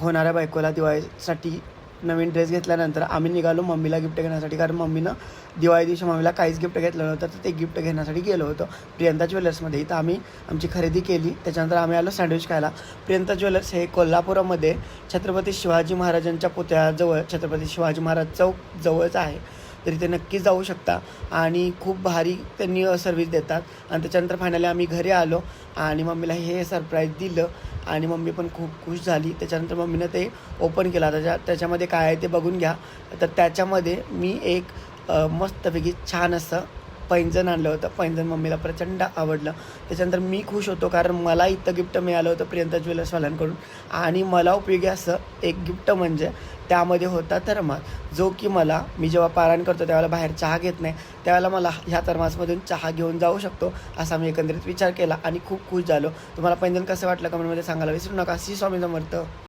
होणाऱ्या बायकोला दिवाळीसाठी नवीन ड्रेस घेतल्यानंतर आम्ही निघालो मम्मीला गिफ्ट घेण्यासाठी. कारण मम्मीनं दिवाळी दिवशी मम्मीला काहीच गिफ्ट घेतलं नव्हतं तर ते गिफ्ट घेण्यासाठी गेलो होतो. प्रियंका ज्वेलर्समध्ये इथं आम्ही आमची खरेदी केली. त्याच्यानंतर आम्ही आलो सँडविच खायला. प्रियंका ज्वेलर्स हे कोल्हापुरामध्ये छत्रपती शिवाजी महाराजांच्या पुतळ्याजवळ छत्रपती शिवाजी महाराज चौक जवळच आहे. तरी ते नक्की जाऊ शकता. आणि खूप भारी त्यांनी सर्विस देतात. आणि त्याच्यानंतर फायनली आम्ही घरी आलो आणि मम्मीला हे सरप्राईज दिलं. आणि मम्मी पण खूप खुश झाली. त्याच्यानंतर मम्मीनं ते ओपन केला. त्याच्या त्याच्यामध्ये काय आहे ते बघून घ्या. तर त्याच्यामध्ये मी एक मस्तपैकी छान असं पैंजण आणलं होतं. पैंजण मम्मीला प्रचंड आवडलं. त्याच्यानंतर मी खुश होतो कारण मला इथं गिफ्ट मिळालं होतं प्रियंका ज्वेलर्सवाल्यांकडून. आणि मला उपयोगी असं एक गिफ्ट म्हणजे त्यामध्ये होता थर्मास जो की मला मी जेव्हा पारायण करतो त्यावेळेला बाहेर चहा घेत नाही. त्यावेळेला मला ह्या थर्मासमधून चहा घेऊन जाऊ शकतो असा मी एकंदरीत विचार केला आणि खूप खुश झालो. तुम्हाला पैंजण कसं वाटलं कमेंटमध्ये सांगायला विसरू नका. सी स्वामी समर्थ.